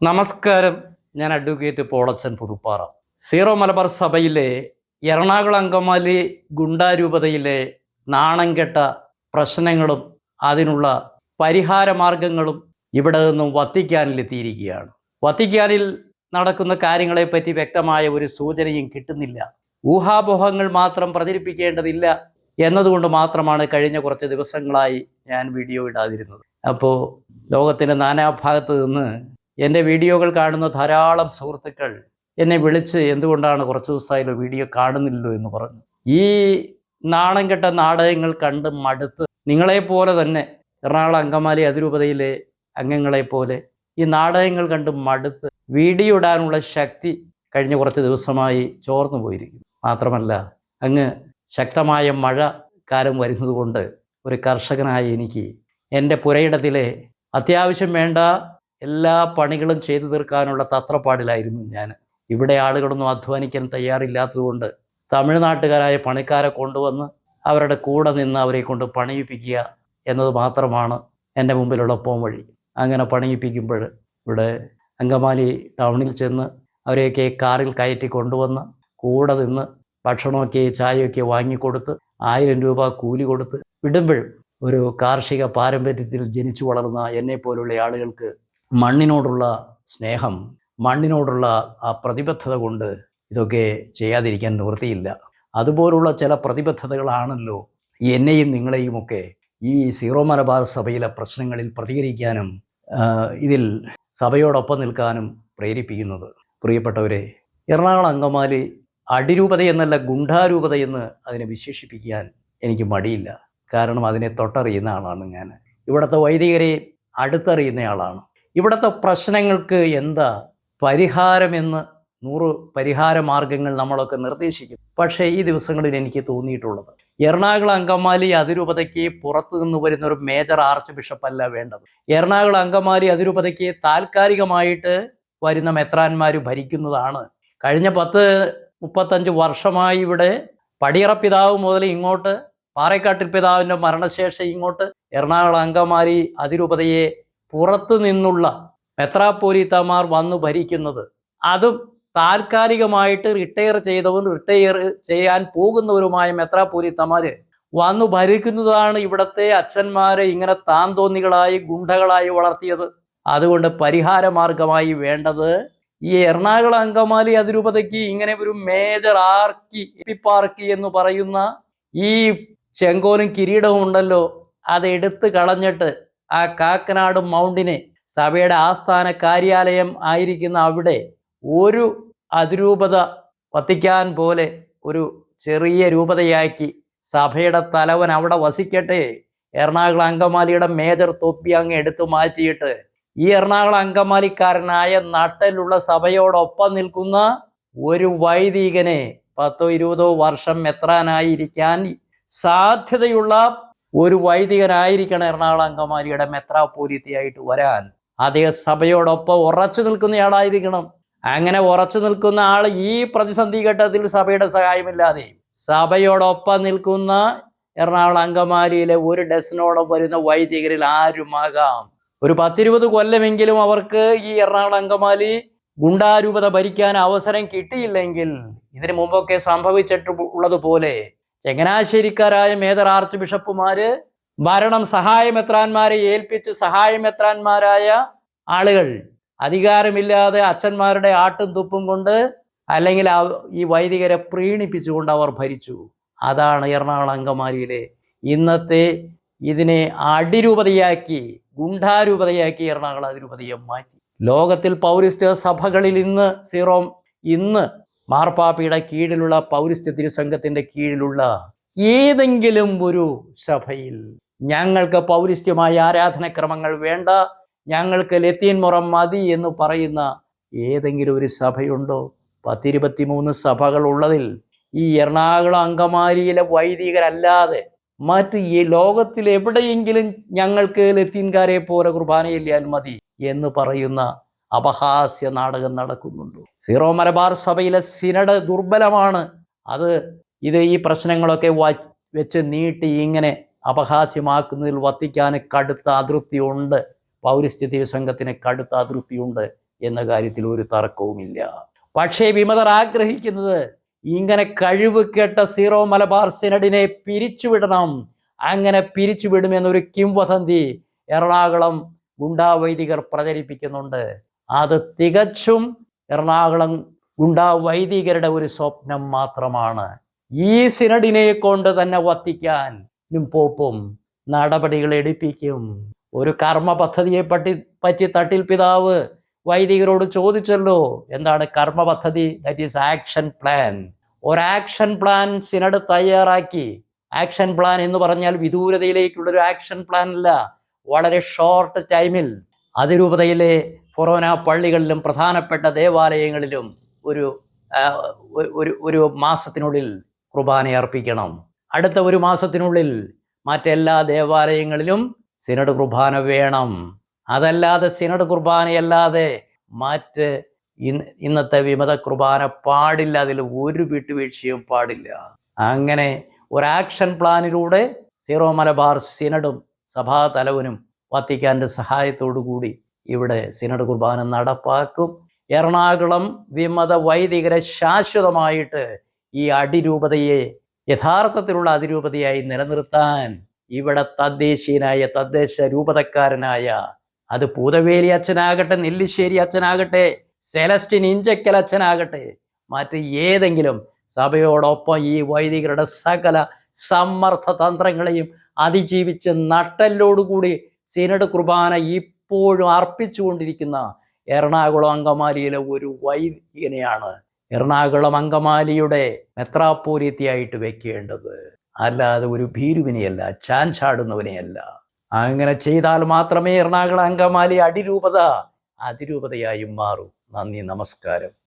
നമസ്കാരം. ഞാൻ അഡ്വക്കേറ്റ് പോളച്ചൻ പുതുപ്പാറ. സീറോ മലബാർ സഭയിലെ എറണാകുളം അങ്കമാലി ഗുണ്ടാരൂപതയിലെ നാണം കെട്ട പ്രശ്നങ്ങളും അതിനുള്ള പരിഹാര മാർഗങ്ങളും ഇവിടെ നിന്നും വത്തിക്കാനിലെത്തിയിരിക്കുകയാണ് വത്തിക്കാനിൽ നടക്കുന്ന കാര്യങ്ങളെപ്പറ്റി വ്യക്തമായ ഒരു സൂചനയും കിട്ടുന്നില്ല. ഊഹാപോഹങ്ങൾ മാത്രം പ്രചരിപ്പിക്കേണ്ടതില്ല എന്നതുകൊണ്ട് മാത്രമാണ് കഴിഞ്ഞ കുറച്ച് ദിവസങ്ങളായി ഞാൻ വീഡിയോ ഇടാതിരുന്നത്. അപ്പോൾ ലോകത്തിന്റെ നാനാഭാഗത്ത് നിന്ന് എന്റെ വീഡിയോകൾ കാണുന്ന ധാരാളം സുഹൃത്തുക്കൾ എന്നെ വിളിച്ച് എന്തുകൊണ്ടാണ് കുറച്ച് ദിവസമായാലും വീഡിയോ കാണുന്നില്ലല്ലോ എന്ന് പറഞ്ഞു. ഈ നാണം കെട്ട നാടകങ്ങൾ കണ്ട് മടുത്ത് നിങ്ങളെപ്പോലെ തന്നെ എറണാകുളം അങ്കമാലി അതിരൂപതയിലെ അംഗങ്ങളെപ്പോലെ ഈ നാടകങ്ങൾ കണ്ട് മടുത്ത് വീഡിയോ ഇടാനുള്ള ശക്തി കഴിഞ്ഞ കുറച്ച് ദിവസമായി ചോർന്നു പോയിരിക്കുന്നു. മാത്രമല്ല അങ്ങ് ശക്തമായ മഴ കാലം വരുന്നതുകൊണ്ട് ഒരു കർഷകനായ എനിക്ക് എന്റെ പുരയിടത്തിലെ അത്യാവശ്യം വേണ്ട എല്ലാ പണികളും ചെയ്തു തീർക്കാനുള്ള തത്രപ്പാടിലായിരുന്നു ഞാൻ. ഇവിടെ ആളുകളൊന്നും അധ്വാനിക്കാൻ തയ്യാറില്ലാത്തതുകൊണ്ട് തമിഴ്നാട്ടുകാരായ പണിക്കാരെ കൊണ്ടുവന്ന് അവരുടെ കൂടെ നിന്ന് അവരെ കൊണ്ട് പണിയിപ്പിക്കുക എന്നത് മാത്രമാണ് എന്റെ മുമ്പിലുള്ള പോംവഴി അങ്ങനെ പണിയിപ്പിക്കുമ്പോൾ ഇവിടെ അങ്കമാലി ടൗണിൽ ചെന്ന് അവരെയൊക്കെ കാറിൽ കയറ്റി കൊണ്ടുവന്ന് കൂടെ നിന്ന് ഭക്ഷണമൊക്കെ ചായയൊക്കെ വാങ്ങിക്കൊടുത്ത് ആയിരം രൂപ കൂലി കൊടുത്ത് വിടുമ്പോഴും ഒരു കാർഷിക പാരമ്പര്യത്തിൽ ജനിച്ചു വളർന്ന എന്നെ പോലുള്ള ആളുകൾക്ക് മണ്ണിനോടുള്ള സ്നേഹം മണ്ണിനോടുള്ള ആ പ്രതിബദ്ധത കൊണ്ട് ഇതൊക്കെ ചെയ്യാതിരിക്കാൻ നിവൃത്തിയില്ല. അതുപോലുള്ള ചില പ്രതിബദ്ധതകളാണല്ലോ എന്നെയും നിങ്ങളെയുമൊക്കെ ഈ സീറോ മലബാർ സഭയിലെ പ്രശ്നങ്ങളിൽ പ്രതികരിക്കാനും ഇതിൽ സഭയോടൊപ്പം നിൽക്കാനും പ്രേരിപ്പിക്കുന്നത്. പ്രിയപ്പെട്ടവരെ എറണാകുളം അങ്കമാലി അടിരൂപത എന്നല്ല ഗുണ്ടാരൂപത എന്ന് അതിനെ വിശേഷിപ്പിക്കാൻ എനിക്ക് മടിയില്ല. കാരണം അതിനെ തൊട്ടറിയുന്ന ആളാണ് ഞാൻ. ഇവിടുത്തെ വൈദികരെ അടുത്തറിയുന്ന ആളാണ്. ഇവിടുത്തെ പ്രശ്നങ്ങൾക്ക് എന്താ പരിഹാരമെന്ന് നൂറ് പരിഹാര മാർഗങ്ങൾ നമ്മളൊക്കെ നിർദ്ദേശിക്കും പക്ഷേ ഈ ദിവസങ്ങളിൽ എനിക്ക് തോന്നിയിട്ടുള്ളത് എറണാകുളം അങ്കമാലി അതിരൂപതയ്ക്ക് പുറത്തു നിന്ന് വരുന്ന ഒരു മേജർ ആർച്ച് ബിഷപ്പല്ല വേണ്ടത്. എറണാകുളം അങ്കമാലി അതിരൂപതയ്ക്ക് താൽക്കാലികമായിട്ട് വരുന്ന മെത്രാന്മാർ ഭരിക്കുന്നതാണ്. കഴിഞ്ഞ പത്ത് മുപ്പത്തഞ്ച് വർഷമായി ഇവിടെ പടിയറ പിതാവ് മുതൽ ഇങ്ങോട്ട് പാറേക്കാട്ടിൽ പിതാവിന്റെ മരണശേഷം ഇങ്ങോട്ട് എറണാകുളം അങ്കമാലി അതിരൂപതയെ പുറത്തു നിന്നുള്ള മെത്രാപ്പോലീത്തമാർ വന്നു ഭരിക്കുന്നത്. അതും താൽക്കാലികമായിട്ട് റിട്ടയർ ചെയ്തവരും റിട്ടയർ ചെയ്യാൻ പോകുന്നവരുമായ മെത്രാപ്പോലീത്തമാര് വന്നു ഭരിക്കുന്നതാണ് ഇവിടത്തെ അച്ഛന്മാരെ ഇങ്ങനെ താന്തോന്നികളായി ഗുണ്ടകളായി വളർത്തിയത്. അതുകൊണ്ട് പരിഹാര മാർഗമായി വേണ്ടത് ഈ എറണാകുളം അങ്കമാലി അതിരൂപതയ്ക്ക് ഇങ്ങനെ ഒരു മേജർ ആർക്കി എപ്പിപ്പാർക്കി എന്ന് പറയുന്ന ഈ ചെങ്കോലും കിരീടവും ഉണ്ടല്ലോ അത് എടുത്ത് കളഞ്ഞിട്ട് ആ കാക്കനാട് മൗണ്ടിനെ സഭയുടെ ആസ്ഥാന കാര്യാലയം ആയിരിക്കുന്ന അവിടെ ഒരു അതിരൂപത വത്തിക്കാൻ പോലെ ഒരു ചെറിയ രൂപതയാക്കി സഭയുടെ തലവൻ അവിടെ വസിക്കട്ടെ. എറണാകുളം അങ്കമാലിയുടെ മേജർ തൊപ്പി അങ്ങ് എടുത്തു മാറ്റിയിട്ട് ഈ എറണാകുളം അങ്കമാലിക്കാരനായ നട്ടലുള്ള സഭയോടൊപ്പം നിൽക്കുന്ന ഒരു വൈദികനെ പത്തോ ഇരുപതോ വർഷം എത്രാനായിരിക്കാൻ സാധ്യതയുള്ള ഒരു വൈദികനായിരിക്കണം എറണാകുളം അങ്കമാലിയുടെ മെത്രാപൂരിത്തിയായിട്ട് വരാൻ അതേ സഭയോടൊപ്പം ഉറച്ചു നിൽക്കുന്നയാളായിരിക്കണം. അങ്ങനെ ഉറച്ചു നിൽക്കുന്ന ആൾ ഈ പ്രതിസന്ധി ഘട്ടത്തിൽ സഭയുടെ സഹായമില്ലാതെ സഭയോടൊപ്പം നിൽക്കുന്ന എറണാകുളം അങ്കമാലിയിലെ ഒരു ഡസനോളം വരുന്ന വൈദികരിൽ ആരുമാകാം? ഒരു പത്തിരുപത് കൊല്ലമെങ്കിലും അവർക്ക് ഈ എറണാകുളം അങ്കമാലി ഗുണ്ടാരൂപത ഭരിക്കാൻ അവസരം കിട്ടിയില്ലെങ്കിൽ ഇതിനു മുമ്പൊക്കെ സംഭവിച്ചിട്ട് ഉള്ളതുപോലെ ചങ്ങനാശ്ശേരിക്കാരായ മേജർ ആർച്ച് ബിഷപ്പുമാര് ഭരണം സഹായമെത്രാന്മാരെ ഏൽപ്പിച്ച് സഹായമെത്രാന്മാരായ ആളുകൾ. അധികാരമില്ലാതെ അച്ഛന്മാരുടെ ആട്ടും തുപ്പും കൊണ്ട് അല്ലെങ്കിൽ ഈ വൈദികരെ പ്രീണിപ്പിച്ചുകൊണ്ട് അവർ ഭരിച്ചു. അതാണ് എറണാകുളം അങ്കമാലിയിലെ ഇന്നത്തെ ഇതിനെ അടിരൂപതയാക്കി ഗുണ്ടാരൂപതയാക്കി എറണാകുളം അതിരൂപതയെ മാറ്റി. ലോകത്തിൽ പൗരസ്ത്യ സഭകളിൽ ഇന്ന് സീറോം ഇന്ന് മാർപ്പാപ്പയുടെ കീഴിലുള്ള പൗരസ്ത്യ തിരുസംഘത്തിന്റെ കീഴിലുള്ള ഏതെങ്കിലും ഒരു സഭയിൽ ഞങ്ങൾക്ക് പൗരസ്ത്യമായ ആരാധനക്രമങ്ങൾ വേണ്ട ഞങ്ങൾക്ക് ലത്തീൻ മുറം മതി എന്ന് പറയുന്ന ഏതെങ്കിലും ഒരു സഭയുണ്ടോ? പത്തിരുപത്തി മൂന്ന് സഭകളുള്ളതിൽ ഈ എറണാകുളം അങ്കമാലിയിലെ വൈദികരല്ലാതെ മറ്റ് ഈ ലോകത്തിൽ എവിടെയെങ്കിലും ഞങ്ങൾക്ക് ലത്തീൻകാരെ പോലെ കുർബാനയില്ലാൽ മതി എന്ന് പറയുന്ന അപഹാസ്യ നാടകം നടക്കുന്നുണ്ട്. സീറോ മലബാർ സഭയിലെ സിനഡ് ദുർബലമാണ്. അത് ഇത് ഈ പ്രശ്നങ്ങളൊക്കെ വെച്ച് നീട്ടി ഇങ്ങനെ അപഹാസ്യമാക്കുന്നതിൽ വത്തിക്കാൻ കടുത്ത അതൃപ്തിയുണ്ട്. പൗരസ്ഥിതി തിരുസംഘത്തിന് കടുത്ത അതൃപ്തിയുണ്ട് എന്ന കാര്യത്തിൽ ഒരു തർക്കവുമില്ല. പക്ഷേ വിമതർ ആഗ്രഹിക്കുന്നത് ഇങ്ങനെ കഴിവ് കെട്ട സീറോ മലബാർ സിനഡിനെ പിരിച്ചുവിടണം. അങ്ങനെ പിരിച്ചുവിടുമെന്നൊരു കിംവദന്തി എറണാകുളം ഗുണ്ടാവൈദികർ പ്രചരിപ്പിക്കുന്നുണ്ട്. അത് തികച്ചും എറണാകുളം ഗുണ്ടാ വൈദികരുടെ ഒരു സ്വപ്നം മാത്രമാണ്. ഈ സിനഡിനെ കൊണ്ട് തന്നെ വത്തിക്കാൻ പോപ്പും നടപടികൾ എടുപ്പിക്കും. ഒരു കർമ്മ പദ്ധതിയെ പറ്റി പറ്റി തട്ടിൽ പിതാവ് വൈദികരോട് ചോദിച്ചല്ലോ എന്താണ് കർമ്മ പദ്ധതി ദാറ്റ് ഈസ് ആക്ഷൻ പ്ലാൻ ഒരു ആക്ഷൻ പ്ലാൻ സിനഡ് തയ്യാറാക്കി. ആക്ഷൻ പ്ലാൻ എന്ന് പറഞ്ഞാൽ വിദൂരതയിലേക്കുള്ള ഒരു ആക്ഷൻ പ്ലാൻ അല്ല. വളരെ ഷോർട്ട് ടൈമിൽ അതിരൂപതയിലെ ഫൊറോന പള്ളികളിലും പ്രധാനപ്പെട്ട ദേവാലയങ്ങളിലും ഒരു- ഒരു ഒരു മാസത്തിനുള്ളിൽ കുർബാന അർപ്പിക്കണം. അടുത്ത ഒരു മാസത്തിനുള്ളിൽ മറ്റെല്ലാ ദേവാലയങ്ങളിലും സിനഡ് കുർബാന വേണം. അതല്ലാതെ സിനഡ് കുർബാനയല്ലാതെ മറ്റ് ഇന്നത്തെ വിമത കുർബാന പാടില്ല. അതിൽ ഒരു വിട്ടുവീഴ്ചയും പാടില്ല. അങ്ങനെ ഒരു ആക്ഷൻ പ്ലാനിലൂടെ സീറോ മലബാർ സിനഡും സഭാതലവനും വത്തിക്കാന്റെ സഹായത്തോടു കൂടി ഇവിടെ സിനഡ് കുർബാന നടപ്പാക്കും. എറണാകുളം വിമത വൈദികരെ ശാശ്വതമായിട്ട് ഈ അടിരൂപതയെ യഥാർത്ഥത്തിലുള്ള അതിരൂപതയായി നിലനിർത്താൻ ഇവിടെ തദ്ദേശീയനായ തദ്ദേശ രൂപതക്കാരനായ അത് പൂതവേലി അച്ഛനാകട്ടെ നെല്ലിശ്ശേരി അച്ഛനാകട്ടെ സെലസ്റ്റിൻ ഇഞ്ചക്കൽ അച്ഛനാകട്ടെ മറ്റ് ഏതെങ്കിലും സഭയോടൊപ്പം ഈ വൈദികരുടെ സകല സമ്മർദ്ദ തന്ത്രങ്ങളെയും അതിജീവിച്ച് നട്ടല്ലോടുകൂടി സിനഡ് കുർബാന ഇപ്പോഴും അർപ്പിച്ചുകൊണ്ടിരിക്കുന്ന എറണാകുളം അങ്കമാലിയിലെ ഒരു വൈദികനെയാണ് എറണാകുളം അങ്കമാലിയുടെ മെത്രാപ്പോലിത്തിയായിട്ട് വെക്കേണ്ടത്. അല്ലാതെ ഒരു ഭീരുവിനെയല്ല ചാഞ്ചാടുന്നവനെയല്ല അങ്ങനെ ചെയ്താൽ മാത്രമേ എറണാകുളം അങ്കമാലി അടിരൂപത അതിരൂപതയായും മാറൂ. നന്ദി നമസ്കാരം.